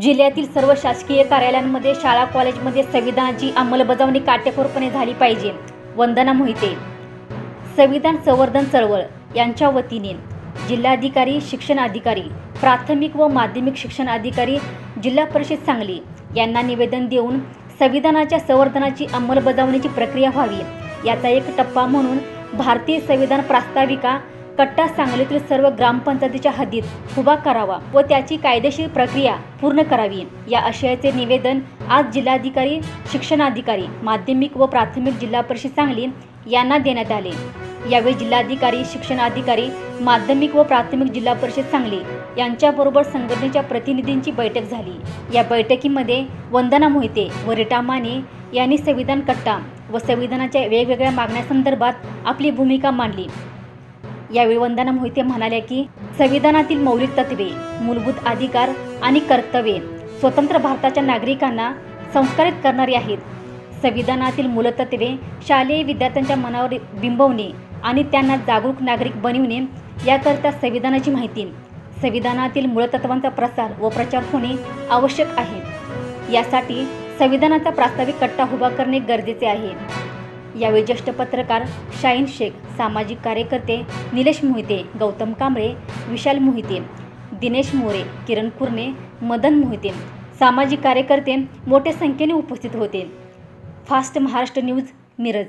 जिल्ह्यातील सर्व शासकीय कार्यालयांमध्ये शाळा कॉलेजमध्ये संविधानाची अंमलबजावणी काटेकोरपणे झाली पाहिजे. वंदना मोहिते. संविधान संवर्धन चळवळ. यांच्या वतीने जिल्हाधिकारी शिक्षण अधिकारी प्राथमिक व माध्यमिक शिक्षण अधिकारी जिल्हा परिषद सांगली यांना निवेदन देऊन संविधानाच्या संवर्धनाची अंमलबजावणीची प्रक्रिया व्हावी. याचा एक टप्पा म्हणून भारतीय संविधान प्रास्ताविका कट्टा सांगलीतील सर्व ग्रामपंचायतीच्या हद्दीत उभा करावा व त्याची कायदेशीर प्रक्रिया पूर्ण करावी. या आशयाचे निवेदन आज जिल्हाधिकारी शिक्षणाधिकारी माध्यमिक व प्राथमिक जिल्हा परिषद सांगली यांना देण्यात आले. यावेळी जिल्हाधिकारी शिक्षणाधिकारी माध्यमिक व प्राथमिक जिल्हा परिषद सांगली यांच्याबरोबर संघटनेच्या प्रतिनिधींची बैठक झाली. या बैठकीमध्ये वंदना मोहिते व रिटा माने यांनी संविधान कट्टा व संविधानाच्या वेगवेगळ्या मागण्यासंदर्भात आपली भूमिका मांडली. यावेळी वंदना मोहिते म्हणाल्या की संविधानातील मौलिक तत्वे मूलभूत अधिकार आणि कर्तव्ये स्वतंत्र भारताच्या नागरिकांना संस्कारित करणारी आहेत. संविधानातील मूलतत्वे शालेय विद्यार्थ्यांच्या मनावर बिंबवणे आणि त्यांना जागरूक नागरिक बनविणे याकरिता संविधानाची माहिती संविधानातील मूलतत्वांचा प्रसार व प्रचार होणे आवश्यक आहे. यासाठी संविधानाचा प्रास्ताविक कट्टा उभा करणे गरजेचे आहे. यावेळी ज्येष्ठ पत्रकार शाहीन शेख सामाजिक कार्यकर्ते निलेश मोहिते गौतम कांबळे विशाल मोहिते दिनेश मोरे किरण कुर्णे मदन मोहिते सामाजिक कार्यकर्ते मोठ्या संख्येने उपस्थित होते. Fast Maharashtra news Miraj.